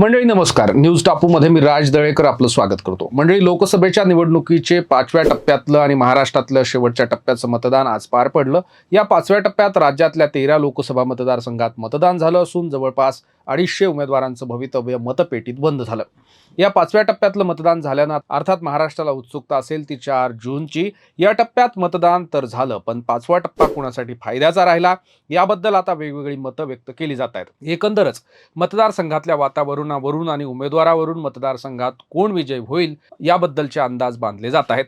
मंडळी नमस्कार. न्यूज टापूमध्ये मी राज दळेकर आपलं स्वागत करतो. मंडळी लोकसभेच्या निवडणुकीचे पाचव्या टप्प्यातलं आणि महाराष्ट्रातलं शेवटच्या टप्प्याचं मतदान आज पार पडलं. या पाचव्या टप्प्यात राज्यातल्या तेरा लोकसभा मतदारसंघात मतदान झालं असून जवळपास अडीचशे उमेदवारांचं भवितव्य मतपेटीत बंद झालं. या पाचव्या टप्प्यातलं मतदान झाल्यानं अर्थात महाराष्ट्राला उत्सुकता असेल ती चार जूनची. या टप्प्यात मतदान तर झालं पण पाचवा टप्पा कुणासाठी फायद्याचा राहिला? याबद्दल आता वेगवेगळी मतं व्यक्त केली जात आहेत. एकंदरच मतदारसंघातल्या वातावरणावरून आणि उमेदवारावरून मतदारसंघात कोण विजय होईल याबद्दलचे अंदाज बांधले जात आहेत.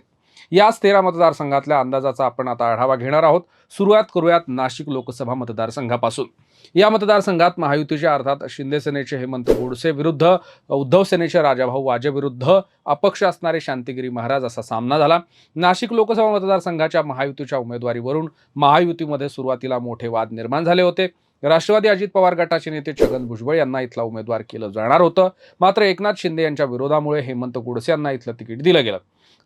याच तेरा मतदारसंघातल्या अंदाजाचा आपण आता आढावा घेणार आहोत. सुरुवात करूयात नाशिक लोकसभा मतदारसंघापासून. या मतदारसंघात महायुतीचे अर्थात शिंदे सेनेचे हेमंत गोडसे विरुद्ध उद्धव सेनेचे राजाभाऊ वाजे विरुद्ध अपक्ष असणारे शांतिगिरी महाराज असा सामना झाला. नाशिक लोकसभा मतदारसंघाच्या महायुतीच्या उमेदवारीवरून महायुतीमध्ये सुरुवातीला मोठे वाद निर्माण झाले होते. राष्ट्रवादी अजित पवार गटाचे नेते छगन भुजबळ यांना इथला उमेदवार केलं जाणार होतं. मात्र एकनाथ शिंदे यांच्या विरोधामुळे हेमंत गोडसे यांना इथलं तिकीट दिलं गेलं.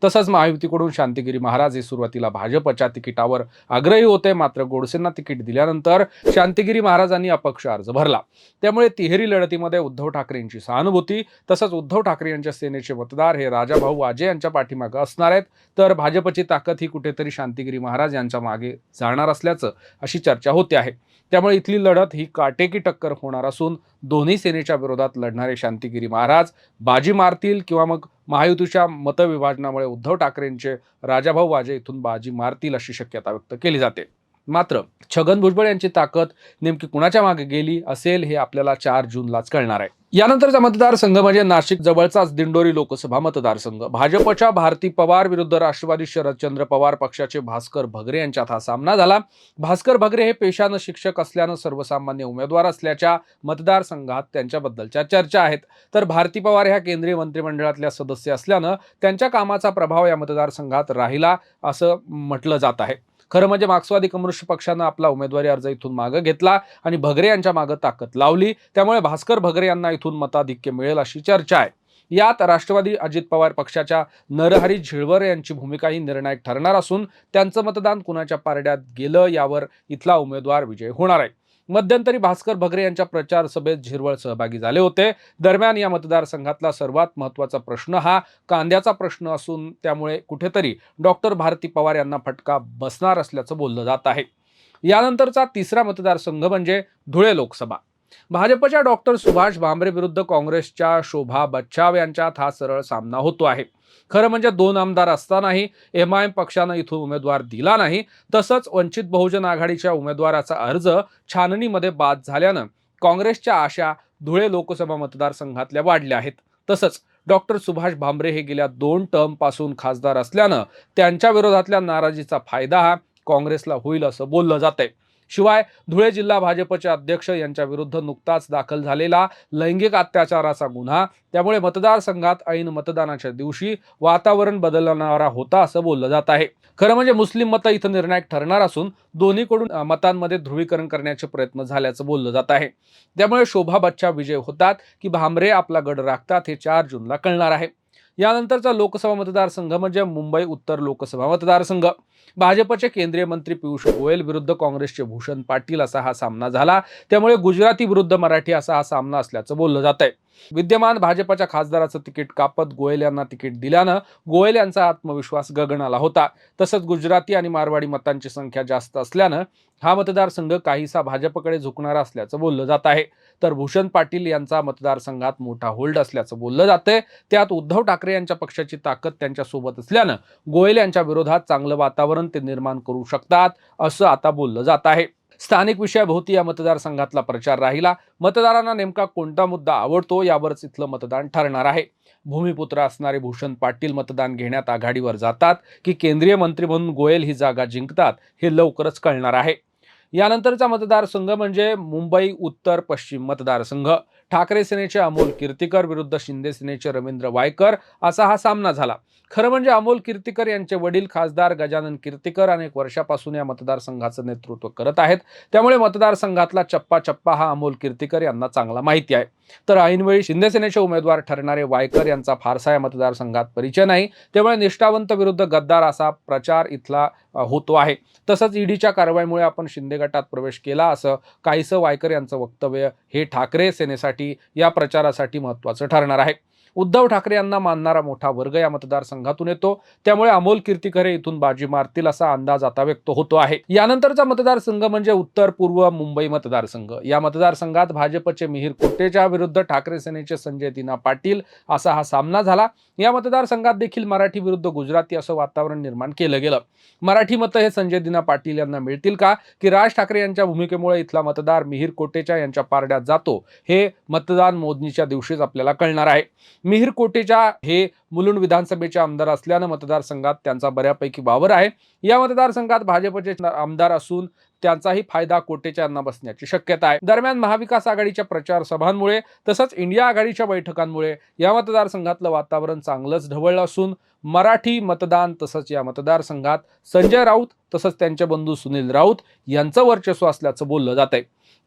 तसंच महायुतीकडून शांतिगिरी महाराज हे सुरुवातीला भाजपच्या तिकिटावर आग्रही होते. मात्र गोडसेंना तिकीट दिल्यानंतर शांतिगिरी महाराजांनी अपक्ष अर्ज भरला. त्यामुळे तिहेरी लढतीमध्ये उद्धव ठाकरेंची सहानुभूती तसंच उद्धव ठाकरे यांच्या सेनेचे मतदार हे राजाभाऊ वाजे यांच्या पाठीमागे असणार आहेत. तर भाजपची ताकद ही कुठेतरी शांतिगिरी महाराज यांच्या मागे जाणार असल्याचं अशी चर्चा होते आहे. त्यामुळे इथली लढत ही काटेकी टक्कर होणार असून दोन्ही सेनेच्या विरोधात लढणारे शांतिगिरी महाराज बाजी मारतील किंवा मग महायुतीच्या मतविभाजनामुळे उद्धव ठाकरेंचे राजाभाऊ वाजे इथून बाजी मारतील अशी शक्यता व्यक्त केली जाते. मात्र छगन भुजबळ यांची ताकद नेमकी कुणाच्या मागे गेली असेल हे आपल्याला चार जूनलाच कळणार आहे. यानंतरचा मतदारसंघ म्हणजे नाशिक जवळचाच दिंडोरी लोकसभा मतदारसंघ. भाजपच्या भारती पवार विरुद्ध राष्ट्रवादी शरदचंद्र पवार पक्षाचे भास्कर भगरे यांच्यात हा सामना झाला. भास्कर भगरे हे पेशानं शिक्षक असल्यानं सर्वसामान्य उमेदवार असल्याच्या मतदारसंघात त्यांच्याबद्दलच्या चर्चा आहेत. तर भारती पवार ह्या केंद्रीय मंत्रिमंडळातल्या सदस्य असल्यानं त्यांच्या कामाचा प्रभाव या मतदारसंघात राहिला असं म्हटलं जात आहे. खरं म्हणजे मार्क्सवादी कम्युनिस्ट पक्षानं आपला उमेदवारी अर्ज इथून मागं घेतला आणि भगरे यांच्या मागं ताकद लावली. त्यामुळे भास्कर भगरे यांना इथून मताधिक्य मिळेल अशी चर्चा आहे. यात राष्ट्रवादी अजित पवार पक्षाच्या नरहरी झिळवर यांची भूमिकाही निर्णायक ठरणार असून त्यांचं मतदान कुणाच्या पारड्यात गेलं यावर इथला उमेदवार विजय होणार आहे. मध्यंतरी भास्कर भगरे यांच्या प्रचार सभेत झिरवळ सहभागी झाले होते. दरम्यान या मतदारसंघातला सर्वात महत्त्वाचा प्रश्न हा कांद्याचा प्रश्न असून त्यामुळे कुठेतरी डॉक्टर भारती पवार यांना फटका बसणार असल्याचं बोललं जात आहे. यानंतरचा तिसरा मतदारसंघ म्हणजे धुळे लोकसभा. भाजपच्या डॉक्टर सुभाष भामरे विरुद्ध काँग्रेसच्या शोभा बच्छाव यांच्यात हा सरळ सामना होतो आहे. खरं म्हणजे दोन आमदार असतानाही एम आय एम पक्षानं इथून उमेदवार दिला नाही. तसंच वंचित बहुजन आघाडीच्या उमेदवाराचा अर्ज छाननीमध्ये बाद झाल्यानं काँग्रेसच्या आशा धुळे लोकसभा मतदारसंघातल्या वाढल्या आहेत. तसंच डॉक्टर सुभाष भामरे हे गेल्या दोन टर्मपासून खासदार असल्यानं त्यांच्या विरोधातल्या नाराजीचा फायदा हा काँग्रेसला होईल असं बोललं जातंय. शिवाय धुळे जिल्हा भाजपचे अध्यक्ष यांच्या विरुद्ध नुकताच दाखल झालेला लैंगिक अत्याचाराचा गुन्हा त्यामुळे मतदारसंघात ऐन मतदानाच्या दिवशी वातावरण बदलणारा होता असं बोललं जात आहे. खरं म्हणजे मुस्लिम मतं इथं निर्णायक ठरणार असून दोन्हीकडून मतांमध्ये ध्रुवीकरण करण्याचे प्रयत्न झाल्याचं बोललं जात आहे. त्यामुळे शोभा बच्चा विजय होतात की भामरे आपला गड राखतात हे चार जूनला कळणार आहे. यानंतरचा लोकसभा मतदारसंघ म्हणजे मुंबई उत्तर लोकसभा मतदारसंघ. भाजपचे केंद्रीय मंत्री पियुष गोयल विरुद्ध काँग्रेसचे भूषण पाटील असा हा सामना झाला. त्यामुळे गुजराती विरुद्ध मराठी असा हा सामना असल्याचं बोललं जात आहे विद्यमान भाजपच्या खासदाराचं तिकीट कापत गोयल यांना तिकीट दिल्यानं गोयल यांचा आत्मविश्वास गगनाला होता. तसंच गुजराती आणि मारवाडी मतांची संख्या जास्त असल्यानं हा मतदारसंघ काहीसा भाजपकडे झुकणारा असल्याचं बोललं जात आहे. तर भूषण पाटील यांचा मतदारसंघात मोठा होल्ड असल्याचं बोललं जातंय. त्यात उद्धव ठाकरे यांच्या पक्षाची ताकद त्यांच्यासोबत असल्यानं गोयल यांच्या विरोधात चांगलं वातावरण ते निर्माण करू शकतात असं आता बोललं जात आहे. स्थानिक विषयाभोवती या मतदारसंघातला प्रचार राहिला. मतदारांना नेमका कोणता मुद्दा आवडतो यावरच इथलं मतदान ठरणार आहे. भूमिपुत्र असणारे भूषण पाटील मतदान घेण्यात आघाडीवर जातात की केंद्रीय मंत्री म्हणून गोयल ही जागा जिंकतात हे लवकरच कळणार आहे. यानंतरचा मतदारसंघ म्हणजे मुंबई उत्तर पश्चिम मतदारसंघ. ठाकरे सेनेचे अमोल कीर्तिकर विरुद्ध शिंदे सेनेचे रवींद्र वायकर असा हा सामना झाला. खरं म्हणजे अमोल कीर्तिकर यांचे वडील खासदार गजानन कीर्तिकर अनेक वर्षापासून या मतदारसंघाचं नेतृत्व करत आहेत. त्यामुळे मतदारसंघातला चप्पा चप्पा हा अमोल कीर्तिकर यांना चांगला माहिती आहे. तर ऐनवेळी शिंदे सेनेचे उमेदवार ठरणारे वायकर यांचा फारसा या मतदारसंघात परिचय नाही. त्यामुळे निष्ठावंत विरुद्ध गद्दार असा प्रचार इथला होतो आहे. तसंच ईडीच्या कारवाईमुळे आपण शिंदे गटात प्रवेश केला असं काहीसं वायकर यांचं वक्तव्य हे ठाकरे सेनेसाठी या प्रचारासाठी महत्वाचं ठरणार आहे. उद्धव ठाकरे यांना मानणारा मोठा वर्ग या मतदारसंघातून येतो. त्यामुळे अमोल कीर्तीकरे इथून बाजी मारतील असा अंदाज आता व्यक्त होतो आहे. यानंतरचा मतदारसंघ म्हणजे उत्तर पूर्व मुंबई मतदारसंघ. या मतदारसंघात भाजपचे मिहीर कोटेच्या विरुद्ध ठाकरे सेनेचे संजय दिना पाटील असा हा सामना झाला. या मतदारसंघात देखील मराठी विरुद्ध गुजराती असं वातावरण निर्माण केलं गेलं. मराठी मतं हे संजय दिना पाटील यांना मिळतील का? की राज ठाकरे यांच्या भूमिकेमुळे इथला मतदार मिहीर कोटेच्या यांच्या पारड्यात जातो? हे मतदान मोजणीच्या दिवशीच आपल्याला कळणार आहे. मिहीर कोटेच्या हे मुलुंड विधानसभेचे आमदार असल्यानं मतदारसंघात त्यांचा बऱ्यापैकी वावर आहे. या मतदारसंघात भाजपचे आमदार असून त्यांचाही फायदा कोटेच्या यांना बसण्याची शक्यता आहे. दरम्यान महाविकास आघाडीच्या प्रचार सभांमुळे तसंच इंडिया आघाडीच्या बैठकांमुळे या मतदारसंघातलं वातावरण चांगलंच ढवळलं असून मराठी मतदान तसंच या मतदारसंघात संजय राऊत तसंच त्यांचे बंधू सुनील राऊत यांचं वर्चस्व असल्याचं बोललं जात आहे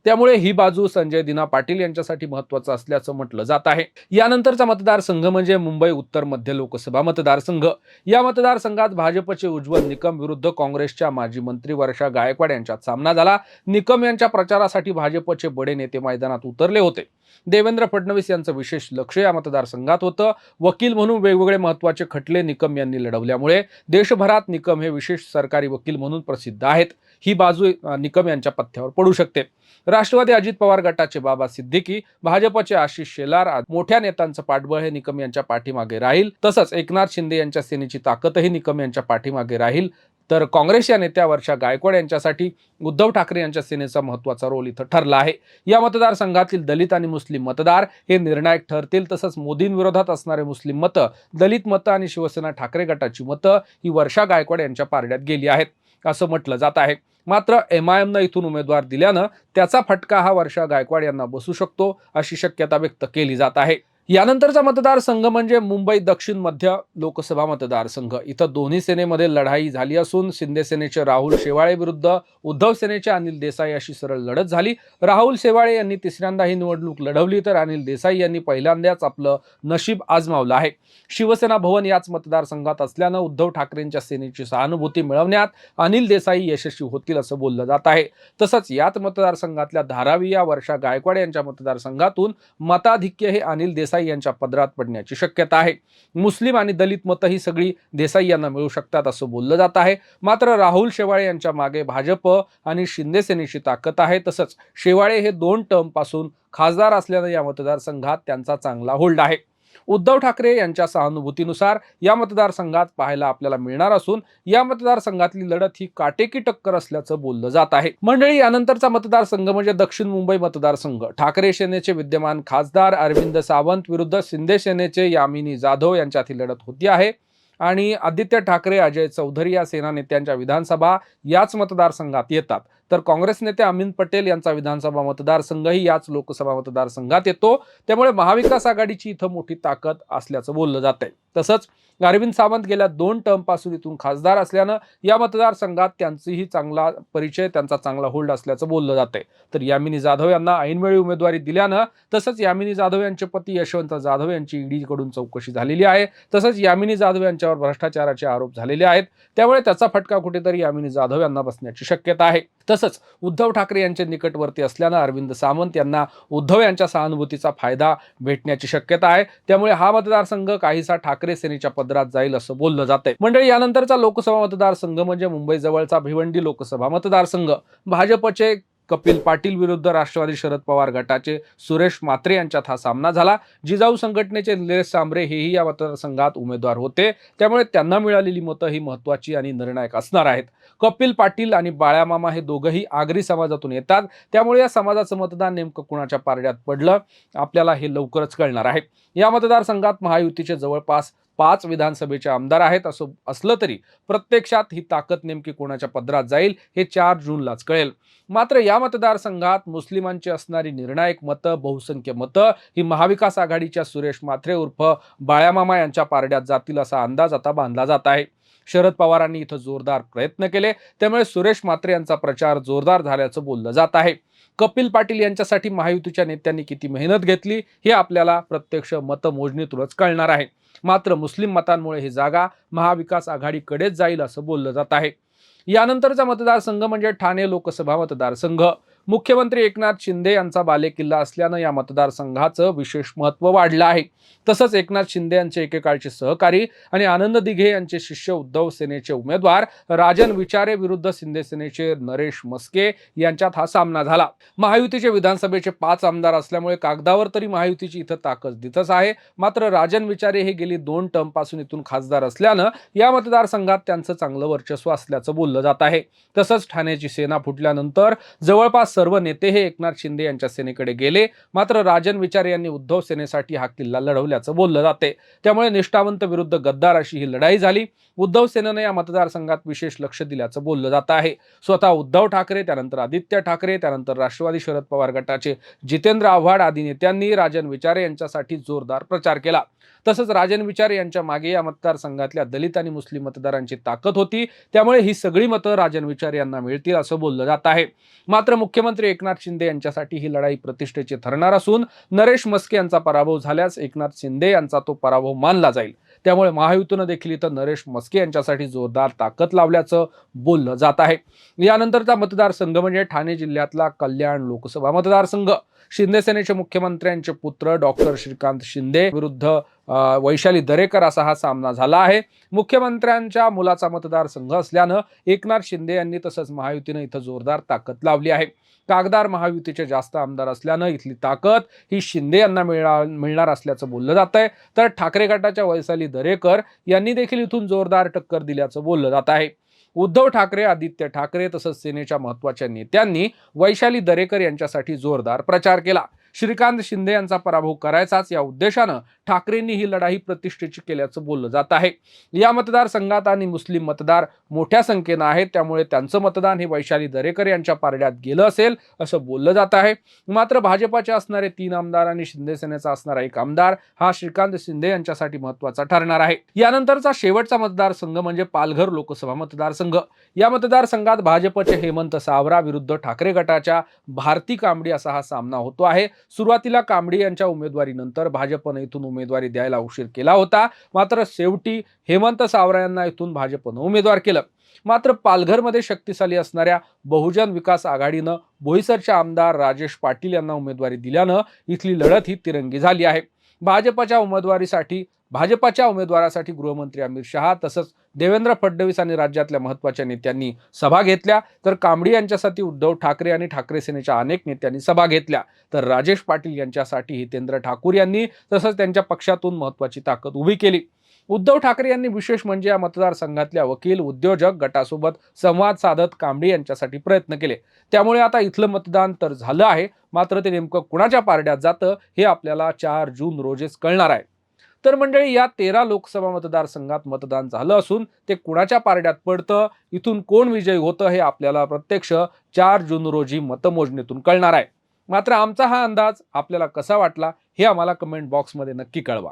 त्यामुळे ही बाजू संजय दिना पाटील यांच्यासाठी महत्वाचं असल्याचं म्हटलं जात आहे. यानंतरचा मतदारसंघ म्हणजे मुंबई उत्तर मध्य लोकसभा मतदारसंघ. या मतदारसंघात भाजपचे उज्ज्वल निकम विरुद्ध काँग्रेसच्या माजी मंत्री वर्षा गायकवाड यांच्यात सामना झाला. निकम यांच्या प्रचारासाठी भाजपचे बडे नेते मैदानात उतरले होते. देवेंद्र फडणवीस यांचं विशेष लक्ष या मतदारसंघात होतं. वकील म्हणून वेगवेगळे महत्त्वाचे खटले निकम यांनी लढवल्यामुळे देशभरात निकम हे विशेष सरकारी वकील म्हणून प्रसिद्ध आहेत. ही बाजू निकम यांच्या पथ्यावर पडू शकते. राष्ट्रवादी अजित पवार गटाचे बाबा सिद्दीकी भाजपचे आशिष शेलार मोठ्या नेत्यांचं पाठबळ हे निकम यांच्या पाठीमागे राहील. तसंच एकनाथ शिंदे यांच्या सेनेची ताकदही निकम यांच्या पाठीमागे राहील. तर काँग्रेस या नेत्या वर्षा गायकवाड यांच्यासाठी उद्धव ठाकरे यांच्या सेनेचा महत्त्वाचा रोल इथं ठरला आहे. या मतदारसंघातील दलित आणि मुस्लिम मतदार हे निर्णायक ठरतील तसंच मोदींविरोधात असणारे मुस्लिम मतं दलित मतं आणि शिवसेना ठाकरे गटाची मतं ही वर्षा गायकवाड यांच्या पारड्यात गेली आहेत असं म्हटलं जात आहे. मात्र एम आय एमनं इथून उमेदवार दिल्यानं त्याचा फटका हा वर्षा गायकवाड यांना बसू शकतो अशी शक्यता व्यक्त केली जात आहे. यानंतरचा मतदारसंघ म्हणजे मुंबई दक्षिण मध्य लोकसभा मतदारसंघ. इथं दोन्ही सेनेमध्ये लढाई झाली असून शिंदे सेनेचे राहुल शेवाळे विरुद्ध उद्धव सेनेचे अनिल देसाई अशी सरळ लढत झाली. राहुल शेवाळे यांनी तिसऱ्यांदा ही निवडणूक लढवली तर अनिल देसाई यांनी पहिल्यांदाच आपलं नशीब आजमावलं आहे. शिवसेना भवन याच मतदारसंघात असल्यानं उद्धव ठाकरेंच्या सेनेची सहानुभूती मिळवण्यात अनिल देसाई यशस्वी होतील असं बोललं जात आहे. तसंच याच मतदारसंघातल्या धारावी या वर्षा गायकवाड यांच्या मतदारसंघातून मताधिक्य हे अनिल देसाई यांच्या पदरात पडण्याची शक्यता आहे. मुस्लिम आणि दलित मतं ही सगळी देसाई यांना मिळू शकतात असं बोललं जात आहे. मात्र राहुल शेवाळे यांच्या मागे भाजप आणि शिंदे सेनेची ताकद आहे. तसंच शेवाळे हे दोन टर्मपासून खासदार असल्यानं या मतदारसंघात त्यांचा चांगला होल्ड आहे. उद्धव ठाकरे यांच्या सहानुभूतीनुसार या मतदारसंघात पाहायला आपल्याला मिळणार असून या मतदारसंघातली लढत ही काटेकी टक्कर असल्याचं बोललं जात आहे. मंडळी यानंतरचा मतदारसंघ म्हणजे दक्षिण मुंबई मतदारसंघ. ठाकरे सेनेचे विद्यमान खासदार अरविंद सावंत विरुद्ध शिंदे सेनेचे यामिनी जाधव यांच्यातील लढत होती आहे. आणि आदित्य ठाकरे अजय चौधरी या सेना नेत्यांच्या विधानसभा याच मतदारसंघात येतात. तर काँग्रेस नेते अमित पटेल यांचा विधानसभा मतदारसंघही याच लोकसभा मतदारसंघात येतो. त्यामुळे महाविकास आघाडीची इथं मोठी ताकद असल्याचं बोललं जात आहे तसंच अरविंद सावंत गेल्या दोन टर्मपासून इथून खासदार असल्यानं या मतदारसंघात त्यांचीही चांगला परिचय त्यांचा चांगला होल्ड असल्याचं बोललं जात आहे तर यामिनी जाधव यांना ऐनवेळी उमेदवारी दिल्यानं तसंच यामिनी जाधव यांचे पती यशवंत जाधव यांची ईडीकडून चौकशी झालेली आहे. तसंच यामिनी जाधव यांच्यावर भ्रष्टाचाराचे आरोप झालेले आहेत. त्यामुळे त्याचा फटका कुठेतरी यामिनी जाधव यांना बसण्याची शक्यता आहे. तसंच उद्धव ठाकरे यांचे निकटवर्ती असल्यानं अरविंद सावंत यांना उद्धव यांच्या सहानुभूतीचा फायदा भेटण्याची शक्यता आहे. त्यामुळे हा मतदारसंघ काहीसा ठाकरे सेनेच्या पदरात जाईल असं बोललं जातंय. मंडळी यानंतरचा लोकसभा मतदारसंघ म्हणजे मुंबईजवळचा भिवंडी लोकसभा मतदारसंघ. भाजपचे कपिल पाटील विरुद्ध राष्ट्रवादी शरद पवार गटाचे सुरेश मात्रे यांच्यात हा सामना झाला. जिजाऊ संघटनेचे निलेश सांबरे हेही या मतदारसंघात उमेदवार होते. त्यामुळे त्यांना मिळालेली मतं ही महत्वाची आणि निर्णायक असणार आहेत. कपिल पाटील आणि बाळ्यामामा हे दोघंही आगरी समाजातून येतात. त्यामुळे या समाजाचं मतदान नेमकं कुणाच्या पारड्यात पडलं? आपल्याला हे लवकरच कळणार आहे. या मतदारसंघात महायुतीचे जवळपास पाच विधानसभेचे आमदार आहेत असं असलं तरी प्रत्यक्षात ही ताकद नेमकी कोणाच्या पदरात जाईल हे चार जूनलाच कळेल. मात्र या मतदारसंघात मुस्लिमांची असणारी निर्णायक मतं बहुसंख्य मतं ही महाविकास आघाडीच्या सुरेश मात्रे उर्फ बाळ्यामामा यांच्या पारड्यात जातील असा अंदाज आता बांधला जात आहे. शरद पवारांनी इथं जोरदार प्रयत्न केले. त्यामुळे सुरेश मात्रे यांचा प्रचार जोरदार झाल्याचं बोललं जात आहे. कपिल पाटील यांच्यासाठी महायुतीच्या नेत्यांनी किती मेहनत घेतली हे आपल्याला प्रत्यक्ष मतमोजणीतूनच कळणार आहे. मात्र मुस्लिम मतांमुळे ही जागा महाविकास आघाडीकडेच जाईल असं बोललं जात आहे. यानंतरचा मतदारसंघ म्हणजे ठाणे लोकसभा मतदारसंघ. मुख्यमंत्री एकनाथ शिंदे यांचा बालेकिल्ला असल्यानं या मतदारसंघाचं विशेष महत्त्व वाढलं आहे. तसंच एकनाथ शिंदे यांचे एकेकाळचे सहकारी आणि आनंद दिघे यांचे शिष्य उद्धव सेनेचे उमेदवार राजन विचारे विरुद्ध शिंदे सेनेचे नरेश मस्के यांच्यात हा सामना झाला. महायुतीचे विधानसभेचे पाच आमदार असल्यामुळे कागदावर तरी महायुतीची इथं ताकद दिसतच आहे. मात्र राजन विचारे हे गेली दोन टर्मपासून इथून खासदार असल्यानं या मतदारसंघात त्यांचं चांगलं वर्चस्व असल्याचं बोललं जात आहे. तसंच ठाण्याची सेना फुटल्यानंतर जवळपास सर्व नेते हे एकनाथ शिंदे यांच्या सेनेकडे गेले. मात्र राजन विचारे यांनी उद्धव सेनेसाठी हा किल्ला लढवल्याचं बोललं जाते. त्यामुळे निष्ठावंत विरुद्ध गद्दार अशी ही लढाई झाली. उद्धव सेनेनं या मतदारसंघात विशेष लक्ष दिल्याचं बोललं जात आहे. स्वतः उद्धव ठाकरे त्यानंतर आदित्य ठाकरे त्यानंतर राष्ट्रवादी शरद पवार गटाचे जितेंद्र आव्हाड आदी नेत्यांनी राजन विचारे यांच्यासाठी जोरदार प्रचार केला. तसंच राजन विचार यांच्या मागे या मतदारसंघातल्या दलित आणि मुस्लिम मतदारांची ताकद होती. त्यामुळे ही सगळी मतं राजन विचार यांना मिळतील असं बोललं जात आहे. मात्र मुख्यमंत्री एकनाथ शिंदे यांच्यासाठी ही लढाई प्रतिष्ठेची ठरणार असून नरेश मस्के यांचा पराभव झाल्यास एकनाथ शिंदे यांचा तो पराभव मानला जाईल. त्यामुळे महायुतीनं देखील इथं नरेश मस्के यांच्यासाठी जोरदार ताकद लावल्याचं बोललं जात आहे. यानंतरचा मतदारसंघ म्हणजे ठाणे जिल्ह्यातला कल्याण लोकसभा मतदारसंघ. शिंदे सेनेचे मुख्यमंत्र्यांचे पुत्र डॉक्टर श्रीकांत शिंदे विरुद्ध वैशाली दरेकर असा हा सामना झाला आहे. मुख्यमंत्र्यांच्या मुलाचा मतदारसंघ असल्यानं एकनाथ शिंदे यांनी तसंच महायुतीनं इथं जोरदार ताकद लावली आहे. कागदार महायुतीचे जास्त आमदार असल्यानं इथली ताकद ही शिंदे यांना मिळणार मिळणार असल्याचं बोललं जात आहे तर ठाकरे गटाच्या वैशाली दरेकर यांनी देखील इथून जोरदार टक्कर दिल्याचं बोललं जात आहे. उद्धव ठाकरे आदित्य ठाकरे तसंच सेनेच्या महत्त्वाच्या नेत्यांनी वैशाली दरेकर यांच्यासाठी जोरदार प्रचार केला. श्रीकांत शिंदे यांचा पराभव करायचाच या उद्देशानं ठाकरेंनी ही लढाई प्रतिष्ठेची केल्याचं बोललं जात आहे. या मतदारसंघात आणि मुस्लिम मतदार मोठ्या संख्येनं आहेत त्यामुळे त्यांचं मतदान हे वैशाली दरेकर यांच्या पारड्यात गेलं असेल असं बोललं जात आहे. मात्र भाजपाचे असणारे तीन आमदार आणि शिंदे सेनेचा असणारा एक आमदार हा श्रीकांत शिंदे यांच्यासाठी महत्त्वाचा ठरणार आहे. यानंतरचा शेवटचा मतदारसंघ म्हणजे पालघर लोकसभा मतदारसंघ. या मतदारसंघात भाजपचे हेमंत सावरा विरुद्ध ठाकरे गटाच्या भारती कांबडी असा हा सामना होतो आहे. सुरुवातीला कांबडी यांच्या उमेदवारीनंतर भाजपनं इथून उमेदवारी द्यायला उशीर केला होता. मात्र शेवटी हेमंत सावरा यांना इथून भाजपनं उमेदवार केलं. मात्र पालघरमध्ये शक्तिशाली असणाऱ्या बहुजन विकास आघाडीनं बोईसरचे आमदार राजेश पाटील यांना उमेदवारी दिल्यानं इथली लढत ही तिरंगी झाली आहे. भाजपच्या उमेदवारीसाठी भाजपाच्या उमेदवारासाठी गृहमंत्री अमित शहा तसंच देवेंद्र फडणवीस आणि राज्यातल्या महत्त्वाच्या नेत्यांनी सभा घेतल्या. तर कांबडी यांच्यासाठी उद्धव ठाकरे आणि ठाकरे सेनेच्या अनेक नेत्यांनी सभा घेतल्या. तर राजेश पाटील यांच्यासाठी हितेंद्र ठाकूर यांनी तसंच त्यांच्या पक्षातून महत्त्वाची ताकद उभी केली. उद्धव ठाकरे यांनी विशेष म्हणजे या मतदारसंघातल्या वकील उद्योजक गटासोबत संवाद साधत कांबडी यांच्यासाठी प्रयत्न केले. त्यामुळे आता इथलं मतदान तर झालं आहे. मात्र ते नेमकं कुणाच्या पारड्यात जातं हे आपल्याला चार जून रोजीच कळणार आहे. तर मंडळी या तेरा लोकसभा मतदारसंघात मतदान झालं असून ते कुणाच्या पारड्यात पडतं? इथून कोण विजयी होतं? हे आपल्याला प्रत्यक्ष चार जून रोजी मतमोजणीतून कळणार आहे. मात्र आमचा हा अंदाज आपल्याला कसा वाटला हे आम्हाला कमेंट बॉक्समध्ये नक्की कळवा.